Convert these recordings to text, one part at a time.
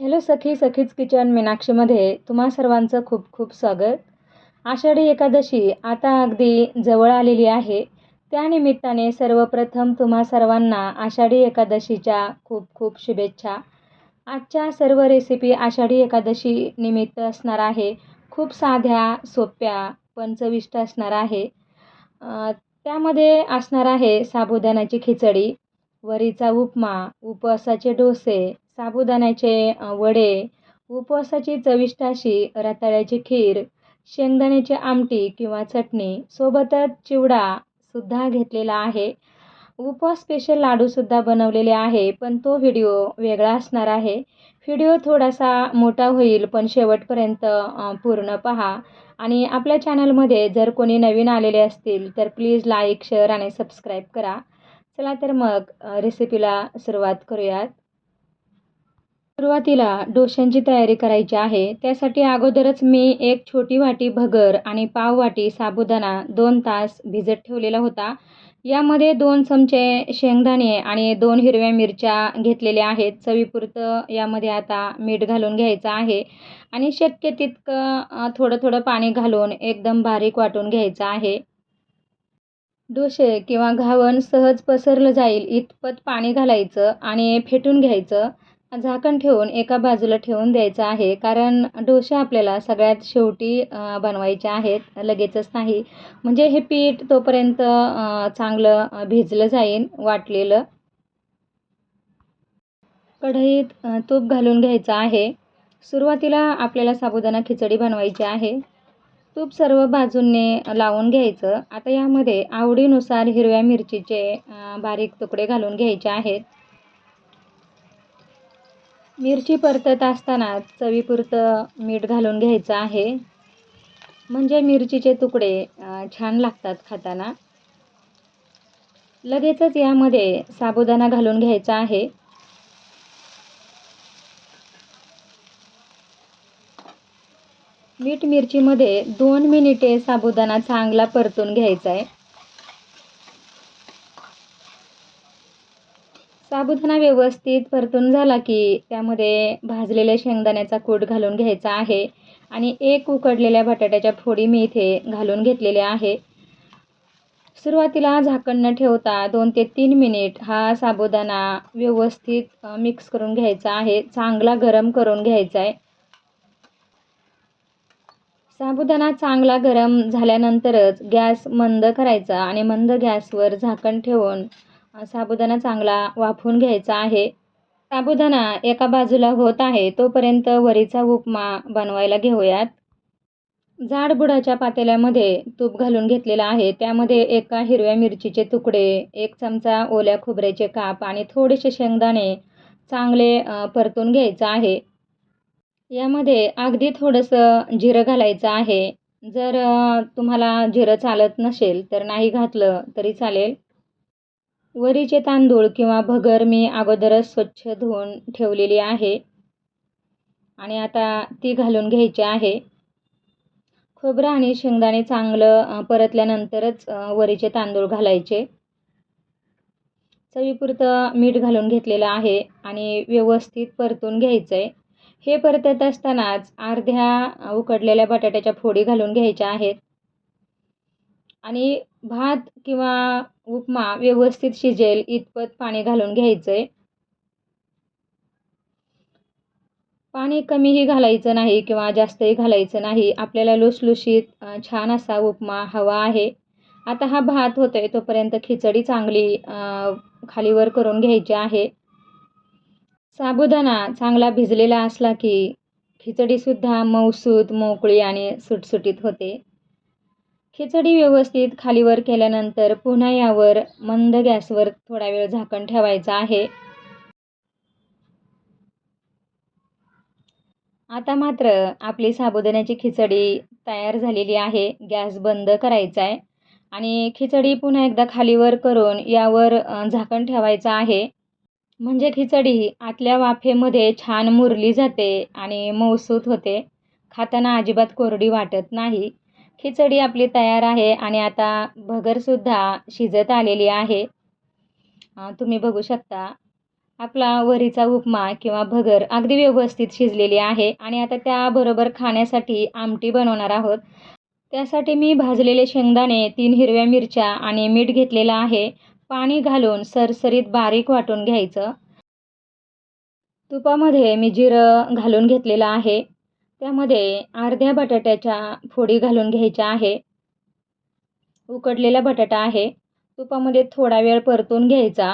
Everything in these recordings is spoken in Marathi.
हॅलो सखी सखीच किचन मीनाक्षीमध्ये तुम्हा सर्वांचं खूप खूप स्वागत. आषाढी एकादशी आता अगदी जवळ आलेली आहे. त्यानिमित्ताने सर्वप्रथम तुम्हा सर्वांना आषाढी एकादशीच्या खूप खूप शुभेच्छा. आजच्या सर्व रेसिपी आषाढी एकादशी निमित्त असणार आहे. खूप साध्या सोप्या पण चविष्ट असणार आहे. त्यामध्ये असणार आहे साबुदाण्याची खिचडी वरीचा उपमा उपवासाचे डोसे साबुदाण्याचे वडे उपवासाची चविष्ट अशी रताळ्याची खीर शेंगदाण्याची आमटी किंवा चटणी सोबतच चिवडा सुद्धा घेतलेला आहे. उपवास स्पेशल लाडूसुद्धा बनवलेले आहे पण तो व्हिडिओ वेगळा असणार आहे. व्हिडिओ थोडासा मोठा होईल पण शेवटपर्यंत पूर्ण पहा. आणि आपल्या चॅनलमध्ये जर कोणी नवीन आलेले असतील तर प्लीज लाईक शेअर आणि सबस्क्राईब करा. चला तर मग रेसिपीला सुरुवात करूयात. सुरुवातीला डोश्यांची तयारी करायची आहे त्यासाठी अगोदरच मी एक छोटी वाटी भगर आणि पाव वाटी साबुदाणा दोन तास भिजत ठेवलेला होता. यामध्ये दोन चमचे शेंगदाणे आणि दोन हिरव्या मिरच्या घेतलेल्या आहेत. चवीपुरतं यामध्ये आता मीठ घालून घ्यायचं आहे आणि शक्य तितकं थोडं थोडं पाणी घालून एकदम बारीक वाटून घ्यायचं आहे. डोसे किंवा घावण सहज पसरलं जाईल इतपत पाणी घालायचं आणि फेटून घ्यायचं. झाकण ठेवून एका बाजूला ठेवून द्यायचं आहे. कारण डोसे आपल्याला सगळ्यात शेवटी बनवायचे आहेत. लगेचच नाही. म्हणजे हे पीठ तोपर्यंत चांगलं भिजलं जाईल वाटलेलं. कढईत तूप घालून घ्यायचं आहे. सुरुवातीला आपल्याला साबुदाणा खिचडी बनवायची आहे. तूप सर्व बाजूंनी लावून घ्यायचं. आता यामध्ये आवडीनुसार हिरव्या मिरचीचे बारीक तुकडे घालून घ्यायचे आहेत. मिरची परतत असताना चवीपुरतं मीठ घालून घ्यायचं आहे. म्हणजे मिरचीचे तुकडे छान लागतात खाताना. लगेचच यामध्ये साबुदाणा घालून घ्यायचा आहे. मीठ मिरचीमध्ये दोन मिनिटे साबुदाणा चांगला परतून घ्यायचा आहे. साबुदाणा व्यवस्थित परतून झाला की त्यामध्ये भाजलेल्या शेंगदाण्याचा कूट घालून घ्यायचा आहे आणि एक उकडलेल्या बटाट्याच्या फोडी मी इथे घालून घेतलेल्या आहे. सुरुवातीला झाकण न ठेवता दोन ते तीन मिनिट हा साबुदाणा व्यवस्थित मिक्स करून घ्यायचा आहे. चांगला गरम करून घ्यायचा आहे. साबुदाणा चांगला गरम झाल्यानंतरच गॅस मंद करायचा आणि मंद गॅसवर झाकण ठेवून साबुदाणा चांगला वाफवून घ्यायचा आहे. साबुदाणा एका बाजूला होत आहे तोपर्यंत वरीचा उपमा बनवायला घेऊयात. जाड बुडाच्या पातेल्यामध्ये तूप घालून घेतलेलं आहे. त्यामध्ये एका हिरव्या मिरचीचे तुकडे एक चमचा ओल्या खोबऱ्याचे काप आणि थोडेसे शेंगदाणे चांगले परतून घ्यायचं आहे. यामध्ये अगदी थोडंसं जिरं घालायचं आहे. जर तुम्हाला जिरं चालत नसेल तर नाही घातलं तरी चालेल. वरीचे तांदूळ किंवा भगर मी अगोदरच स्वच्छ धुवून ठेवलेली आहे. आणि आता ती घालून घ्यायची आहे. खोबरं आणि शेंगदाणे चांगलं परतल्यानंतरच वरीचे तांदूळ घालायचे. चवीपुरतं मीठ घालून घेतलेलं आहे आणि व्यवस्थित परतून घ्यायचं आहे हे परतत असतानाच अर्ध्या उकडलेल्या बटाट्याच्या फोडी घालून घ्यायच्या आहेत. आणि भात किंवा उपमा व्यवस्थित शिजेल इतपत पाणी घालून घ्यायचं आहे पाणी कमीही घालायचं नाही किंवा जास्तही घालायचं नाही. आपल्याला लुसलुशीत छान असा उपमा हवा आहे. आता हा भात होतोय तोपर्यंत खिचडी चांगली खालीवर करून घ्यायची आहे. साबुदाणा चांगला भिजलेला असला की खिचडीसुद्धा मऊसूत मोकळी आणि सुटसुटीत होते. खिचडी व्यवस्थित खालीवर केल्यानंतर पुन्हा यावर मंद गॅसवर थोडा वेळ झाकण ठेवायचं आहे. आता मात्र आपली साबुदाण्याची खिचडी तयार झालेली आहे. गॅस बंद करायचा आहे आणि खिचडी पुन्हा एकदा खालीवर करून यावर झाकण ठेवायचं आहे. म्हणजे खिचडी आतल्या वाफेमध्ये छान मुरली जाते आणि मऊसूत होते. खाताना अजिबात कोरडी वाटत नाही. खिचडी आपली तयार आहे आणि आता भगरसुद्धा शिजत आलेली आहे. तुम्ही बघू शकता. आपला वरीचा उपमा किंवा भगर अगदी व्यवस्थित शिजलेली आहे आणि आता त्याबरोबर खाण्यासाठी आमटी बनवणार आहोत. त्यासाठी मी भाजलेले शेंगदाणे तीन हिरव्या मिरच्या आणि मीठ घेतलेलं आहे. पाणी घालून सरसरीत बारीक वाटून घ्यायचं. तुपामध्ये मी जिरं घालून घेतलेलं आहे. त्यामध्ये अर्ध्या बटाट्याच्या फोडी घालून घ्यायच्या आहे. उकडलेला बटाटा आहे. तुपामध्ये थोडा वेळ परतून घ्यायचा.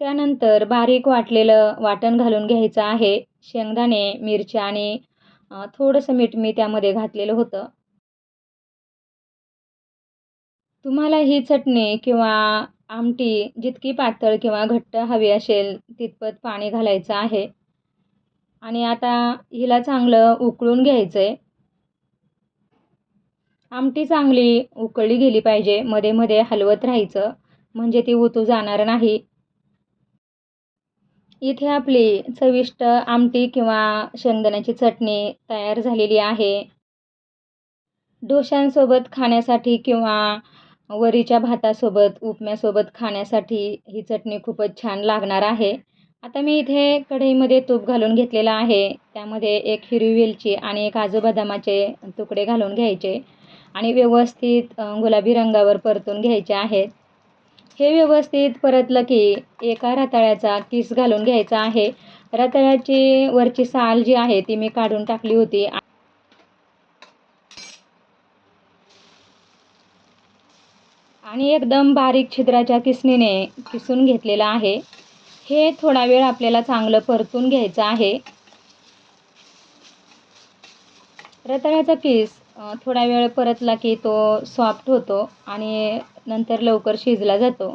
त्यानंतर बारीक वाटलेलं वाटण घालून घ्यायचं आहे. शेंगदाणे मिरच्या आणि थोडंसं मीठ मी त्यामध्ये घातलेलं होतं. तुम्हाला ही चटणी किंवा आमटी जितकी पातळ किंवा घट्ट हवी असेल तितपत पाणी घालायचं आहे. आणि आता हिला चांगलं उकळून घ्यायचं आहे आमटी चांगली उकळली गेली पाहिजे मध्ये मध्ये हलवत राहायचं म्हणजे ती उतू जाणार नाही. इथे आपली चविष्ट आमटी किंवा शेंगदाण्याची चटणी तयार झालेली आहे. डोशांसोबत खाण्यासाठी किंवा वरीच्या भातासोबत उपम्यासोबत खाण्यासाठी ही चटणी खूपच छान लागणार आहे. आता मी इथे कढईमध्ये तूप घालून घेतलेलं आहे. त्यामध्ये एक हिरवी वेलची आणि एक काजू बदामाचे तुकडे घालून घ्यायचे. आणि व्यवस्थित गुलाबी रंगावर परतून घ्यायचे आहेत. हे व्यवस्थित परतलं की एका रताळ्याचा किस घालून घ्यायचा आहे. रताळ्याची वरची साल जी आहे ती मी काढून टाकली होती. आणि एकदम बारीक छिद्राच्या किसणीने किसून घेतलेलं आहे. हे थोडा वेळ आपल्याला चांगलं परतून घ्यायचं आहे. रताळ्याचा पीस थोडा वेळ परतला की तो सॉफ्ट होतो आणि नंतर लवकर शिजला जातो.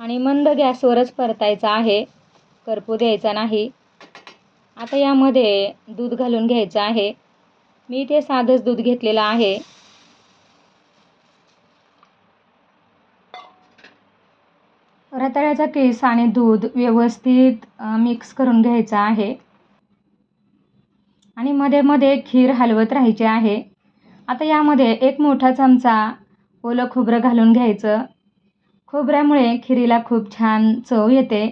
आणि मंद गॅसवरच परतायचा आहे. करपू द्यायचा नाही. आता यामध्ये दूध घालून घ्यायचं आहे. मी इथे साधंच दूध घेतलेलं आहे. रताळ्याचा केस आणि दूध व्यवस्थित मिक्स करून घ्यायचं आहे. आणि मध्ये मध्ये खीर हलवत राहायची आहे. आता यामध्ये एक मोठा चमचा ओलं खोबरं घालून घ्यायचं. खोबऱ्यामुळे खिरीला खूप छान चव येते.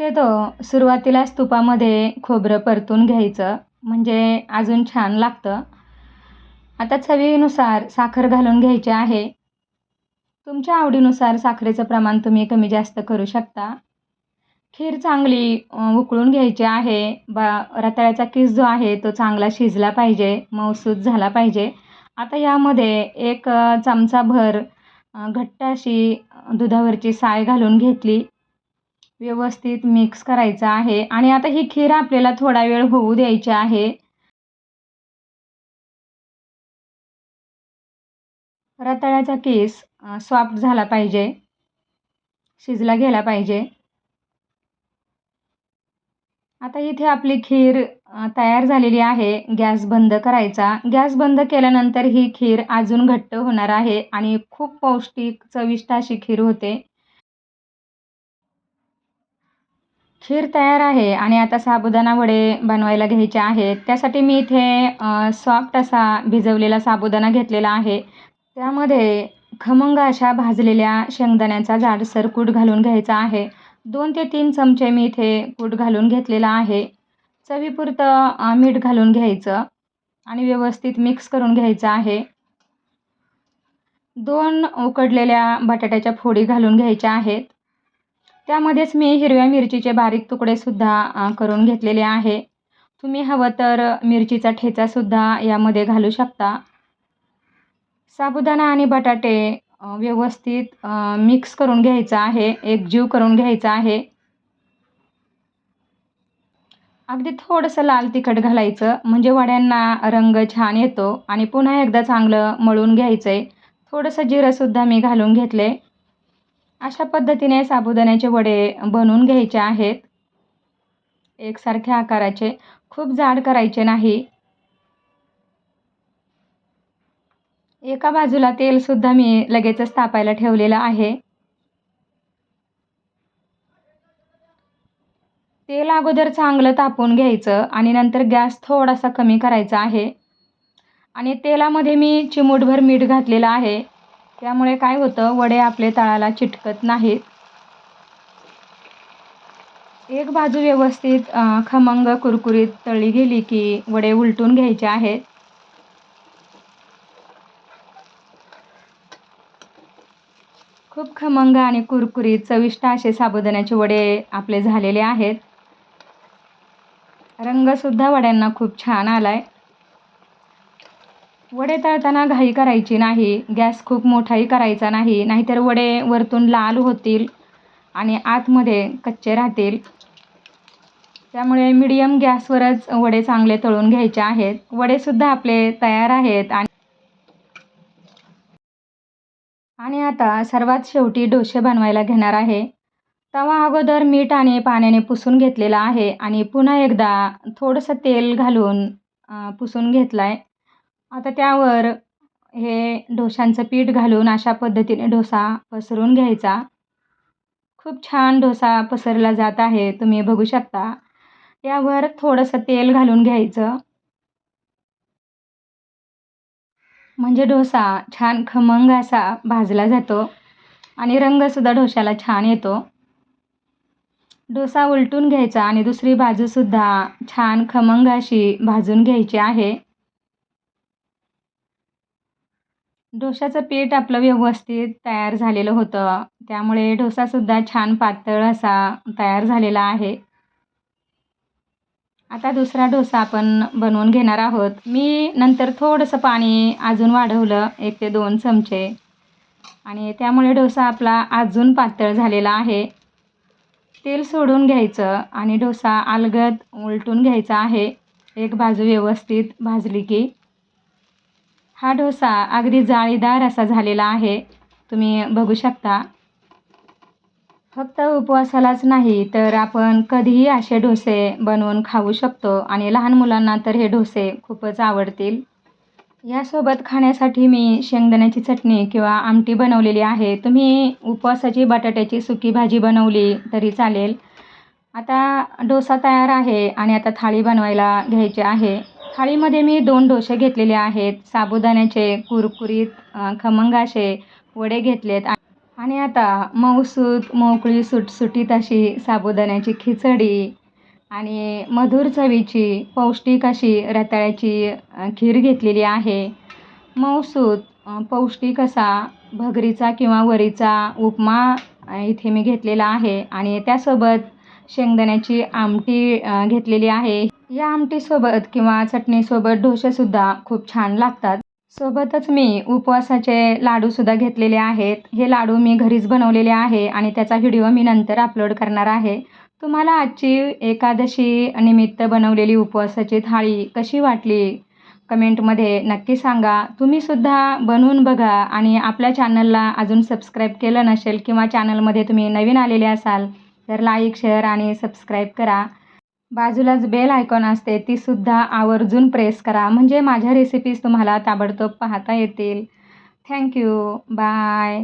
तो सुरुवातीलाच तुपामध्ये खोबरं परतून घ्यायचं म्हणजे अजून छान लागतं. आता चवीनुसार साखर घालून घ्यायची आहे. तुमच्या आवडीनुसार साखरेचं प्रमाण तुम्ही कमी जास्त करू शकता. खीर चांगली उकळून घ्यायची आहे. बा रताळ्याचा किस जो आहे तो चांगला शिजला पाहिजे मऊसूत झाला पाहिजे. आता यामध्ये एक चमचाभर घट्ट अशी दुधावरची साय घालून घेतली. व्यवस्थित मिक्स करायचं आहे. आणि आता ही खीर आपल्याला थोडा वेळ होऊ द्यायची आहे. रताळ्याचा केस सॉफ्ट झाला पाहिजे. शिजला गेला पाहिजे. आता इथे आपली खीर तयार झालेली आहे. गॅस बंद करायचा. गॅस बंद केल्यानंतर ही खीर अजून घट्ट होणार आहे आणि खूप पौष्टिक चविष्ट अशी खीर होते. खीर तयार आहे आणि आता साबुदाणा वडे बनवायला घ्यायचे आहेत. त्यासाठी मी इथे सॉफ्ट असा भिजवलेला साबुदाणा घेतलेला आहे. त्यामध्ये खमंग अशा भाजलेल्या शेंगदाण्याचा जाडसर कूट घालून घ्यायचा आहे. दोन ते तीन चमचे मी इथे कूट घालून घेतलेला आहे. चवीपुरतं मीठ घालून घ्यायचं आणि व्यवस्थित मिक्स करून घ्यायचं आहे. दोन उकडलेल्या बटाट्याच्या फोडी घालून घ्यायच्या आहेत. त्यामध्येच मी हिरव्या मिरचीचे बारीक तुकडेसुद्धा करून घेतलेले आहे. तुम्ही हवं तर मिरचीचा ठेचासुद्धा यामध्ये घालू शकता. साबुदाणा आणि बटाटे व्यवस्थित मिक्स करून घ्यायचा आहे. एकजीव करून घ्यायचा आहे. अगदी थोडंसं लाल तिखट घालायचं. म्हणजे वड्यांना रंग छान येतो आणि पुन्हा एकदा चांगलं मळून घ्यायचं आहे थोडंसं जिरंसुद्धा मी घालून घेतले अशा पद्धतीने साबुदाण्याचे वडे बनवून घ्यायचे आहेत. एकसारख्या आकाराचे. खूप जाड करायचे नाही. एका बाजूला तेलसुद्धा मी लगेचच तापायला ठेवलेलं आहे. तेल अगोदर चांगलं तापून घ्यायचं आणि नंतर गॅस थोडासा कमी करायचा आहे. आणि तेलामध्ये मी चिमूटभर मीठ घातलेलं आहे. त्यामुळे काय होतं वडे आपले तळाला चिटकत नाहीत. एक बाजू व्यवस्थित खमंग कुरकुरीत तळली गेली की वडे उलटून घ्यायचे आहेत. खूप खमंग आणि कुरकुरीत चविष्ट असे साबुदाण्याचे वडे आपले झालेले आहेत. रंगसुद्धा वड्यांना खूप छान आलाय. वडे तळताना घाई करायची नाही गॅस खूप मोठाही करायचा नाही नाहीतर वडे वरतून लाल होतील आणि आतमध्ये कच्चे राहतील. त्यामुळे मीडियम गॅसवरच वडे चांगले तळून घ्यायचे आहेत. वडेसुद्धा आपले तयार आहेत आणि आणि आता सर्वात शेवटी डोसे बनवायला घेणार आहे. तवा अगोदर मीठ आणि पाण्याने पुसून घेतलेला आहे आणि पुन्हा एकदा थोडंसं तेल घालून पुसून घेतला आहे आता त्यावर हे डोशांचं पीठ घालून अशा पद्धतीने डोसा पसरून घ्यायचा. खूप छान डोसा पसरला जात आहे तुम्ही बघू शकता. यावर थोडंसं तेल घालून घ्यायचं. म्हणजे डोसा छान खमंग असा भाजला जातो आणि रंगसुद्धा डोशाला छान येतो. डोसा उलटून घ्यायचा आणि दुसरी बाजूसुद्धा छान खमंग अशी भाजून घ्यायची आहे. डोशाचं पीठ आपलं व्यवस्थित तयार झालेलं होतं. त्यामुळे डोसासुद्धा छान पातळ असा तयार झालेला आहे. आता दुसरा डोसा आपण बनवून घेणार आहोत. मी नंतर थोडंसं पाणी अजून वाढवलं एक ते दोन चमचे. आणि त्यामुळे डोसा आपला अजून पातळ झालेला आहे. तेल सोडून घ्यायचं आणि डोसा अलगद उलटून घ्यायचा आहे. एक बाजू व्यवस्थित भाजली की. हा डोसा अगदी जाळीदार असा झालेला आहे. तुम्ही बघू शकता. फक्त उपवासालाच नाही तर आपण कधीही असे डोसे बनवून खाऊ शकतो. आणि लहान मुलांना तर हे डोसे खूपच आवडतील. यासोबत खाण्यासाठी मी शेंगदाण्याची चटणी किंवा आमटी बनवलेली आहे. तुम्ही उपवासाची बटाट्याची सुकी भाजी बनवली तरी चालेल. आता डोसा तयार आहे आणि आता थाळी बनवायला घ्यायची आहे. थाळीमध्ये मी दोन डोसे घेतलेले आहेत. साबुदाण्याचे कुरकुरीत खमंगाचे वडे घेतलेत. आणि आता मऊसूत मोकळी सुटसुटीत अशी साबुदाण्याची खिचडी आणि मधुर चवीची पौष्टिक अशी रताळ्याची खीर घेतलेली आहे. मऊसूत पौष्टिक असा भगरीचा किंवा वरीचा उपमा इथे मी घेतलेला आहे. आणि त्यासोबत शेंगदाण्याची आमटी घेतलेली आहे. या आमटीसोबत किंवा चटणीसोबत डोसेसुद्धा खूप छान लागतात. सोबतच मी उपवासाचे लाडूसुद्धा घेतलेले आहेत. हे लाडू मी घरीच बनवलेले आहे आणि त्याचा व्हिडिओ मी नंतर अपलोड करणार आहे. तुम्हाला आजची एकादशी निमित्त बनवलेली उपवासाची थाळी कशी वाटली? कमेंटमध्ये नक्की सांगा. तुम्हीसुद्धा बनवून बघा आणि आपल्या चॅनलला अजून सबस्क्राईब केलं नसेल किंवा चॅनलमध्ये तुम्ही नवीन आलेले असाल तर लाईक शेअर आणि सबस्क्राईब करा. बाजूलाच बेल आयकॉन असते तीसुद्धा आवर्जून प्रेस करा. म्हणजे माझ्या रेसिपीज तुम्हाला ताबडतोब पाहता येतील. Thank you bye